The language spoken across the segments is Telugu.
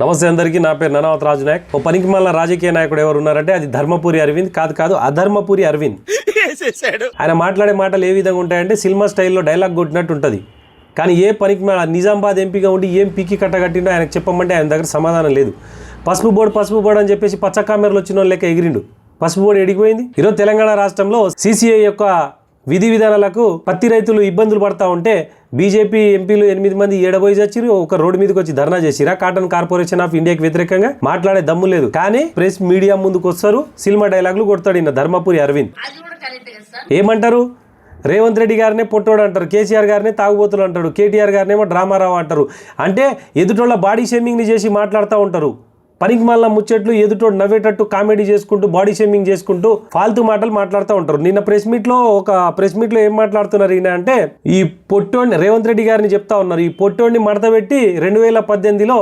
నమస్తే అందరికీ నా పేరు ననావత్ రాజు నాయక్ ఓ పనికి మళ్ళీ రాజకీయ నాయకుడు ఎవరు ఉన్నారంటే అది ధర్మపురి అరవింద్. కాదు కాదు అధర్మపురి అరవింద్. ఆయన మాట్లాడే మాటలు ఏ విధంగా ఉంటాయంటే సినిమా స్టైల్లో డైలాగ్ కొట్టినట్టు ఉంటుంది. కానీ ఏ పనికి నిజామాబాద్ ఎంపీగా ఉండి ఏం పీకి కట్టగట్టిండో ఆయనకు చెప్పమంటే ఆయన దగ్గర సమాధానం లేదు. పసుపు బోర్డు పసుపు బోర్డు అని చెప్పేసి పచ్చ కామెరలు వచ్చిన వాళ్ళు లెక్క ఎగిరిండు. పసుపు బోర్డు ఎడిగిపోయింది. ఈరోజు తెలంగాణ రాష్ట్రంలో సీసీఐ యొక్క విధి విధానాలకు పత్తి రైతులు ఇబ్బందులు పడతా ఉంటే బీజేపీ ఎంపీలు ఎనిమిది మంది ఏడబోయి చచ్చిరు ఒక రోడ్డు మీదకి వచ్చి ధర్నా చేసిరా కాటన్ కార్పొరేషన్ ఆఫ్ ఇండియాకి వ్యతిరేకంగా మాట్లాడే దమ్ము లేదు. కానీ ప్రెస్ మీడియా ముందుకు వస్తారు సినిమా డైలాగులు కొడతాడు ఈయన ధర్మపురి అరవింద్. ఏమంటారు? రేవంత్ రెడ్డి గారినే పొట్టోడు అంటారు కేసీఆర్ గారినే తాగుబోతులు అంటారు కేటీఆర్ గారినేమో డ్రామారావు అంటారు. అంటే ఎదుటోళ్ళ బాడీ షేమింగ్ని చేసి మాట్లాడుతూ ఉంటారు. పనికిమాల ముచ్చట్లు ఎదుటోడు నవ్వేటట్టు కామెడీ చేసుకుంటూ బాడీ షేమింగ్ చేసుకుంటూ ఫాల్తు మాటలు మాట్లాడుతూ ఉంటారు. నిన్న ప్రెస్ మీట్లో ఒక ప్రెస్ మీట్లో ఏం మాట్లాడుతున్నారు ఈయన అంటే ఈ పొట్టోడిని రేవంత్ రెడ్డి గారిని చెప్తా ఉన్నారు. ఈ పొట్టోడిని మడతపెట్టి రెండు వేల పద్దెనిమిదిలో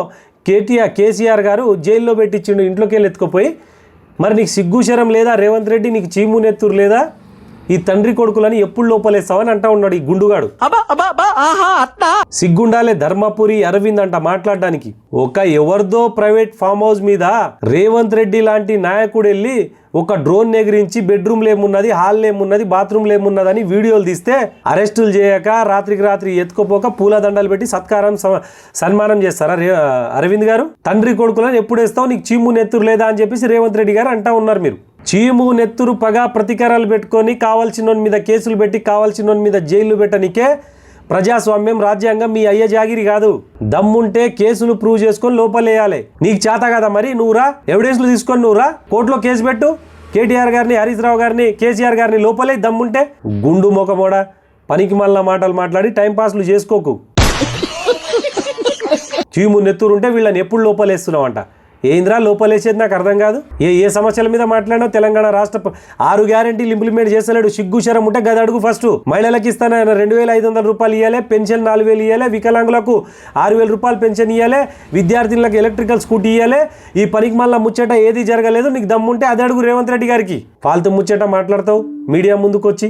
కేటీఆర్ కేసీఆర్ గారు జైల్లో పెట్టించిండు ఇంట్లోకి వెళ్ళి ఎత్తుకుపోయి. మరి నీకు సిగ్గుశరం లేదా? రేవంత్ రెడ్డి నీకు చీము నెత్తురు లేదా? ఈ తండ్రి కొడుకులని ఎప్పుడు లోపలేస్తావని అంటా ఉన్నాడు ఈ గుండుగాడు. సిగ్గుండాలే ధర్మపురి అరవింద్ అంట మాట్లాడడానికి. ఒక ఎవరిదో ప్రైవేట్ ఫామ్ హౌస్ మీద రేవంత్ రెడ్డి లాంటి నాయకుడు వెళ్ళి ఒక డ్రోన్ ఎగిరించి బెడ్రూమ్లో ఏమున్నది హాల్లో ఏమున్నది బాత్రూంలో ఏమున్నదని వీడియోలు తీస్తే అరెస్టులు చేయక రాత్రికి రాత్రి ఎత్తుకోపోక పూల దండలు పెట్టి సత్కారం సన్మానం చేస్తారా అరవింద్ గారు? తండ్రి కొడుకులను ఎప్పుడు వేస్తావు? నీకు చీము నెత్తురు లేదా అని చెప్పేసి రేవంత్ రెడ్డి గారు అంటా ఉన్నారు మీరు. చీము నెత్తురు పగ ప్రతీకారాలు పెట్టుకొని కావాల్సిన మీద కేసులు పెట్టి కావాల్సిన మీద జైలు పెట్టనికే ప్రజాస్వామ్యం రాజ్యాంగం మీ అయ్య జాగిరి కాదు. దమ్ముంటే కేసులు ప్రూవ్ చేసుకొని లోపలేయాలి. నీకు చేత కదా మరి? నువ్వురా. ఎవిడెన్స్లు తీసుకొని నువ్వురా. కోర్టులో కేసు పెట్టు. కేటీఆర్ గారిని హరీష్ రావు గారిని కేసీఆర్ గారిని లోపలే దమ్ముంటే గుండు మొకమోడ పనికి మళ్ళా మాటలు మాట్లాడి టైం పాస్లు చేసుకోకు. చీము నెత్తురుంటే వీళ్ళని ఎప్పుడు లోపలేస్తున్నావు అంట ఏంద్రా లోపలేసేది? నాకు అర్థం కాదు. ఏ ఏ సమస్యల మీద మాట్లాడినా తెలంగాణ రాష్ట్ర ఆరు గ్యారంటీలు ఇంప్లిమెంట్ చేస్తలేడు. సిగ్గు శరం ఉంటే గది అడుగు ఫస్ట్ మహిళలకు ఇస్తాను? ఆయన రెండు వేల ఐదు వందల రూపాయలు ఇవ్వాలి పెన్షన్ నాలుగు వేలు ఇవ్వాలి వికలాంగులకు ఆరు వేల రూపాయలు పెన్షన్ ఇవ్వాలి విద్యార్థినులకు ఎలక్ట్రికల్ స్కూటీ ఇవ్వాలి ఈ పనికి మళ్ళీ ముచ్చట ఏది జరగలేదు నీకు దమ్ముంటే అది అడుగు రేవంత్ రెడ్డి గారికి. ఫాల్తు ముచ్చట మాట్లాడతావు. మీడియా ముందుకు వచ్చి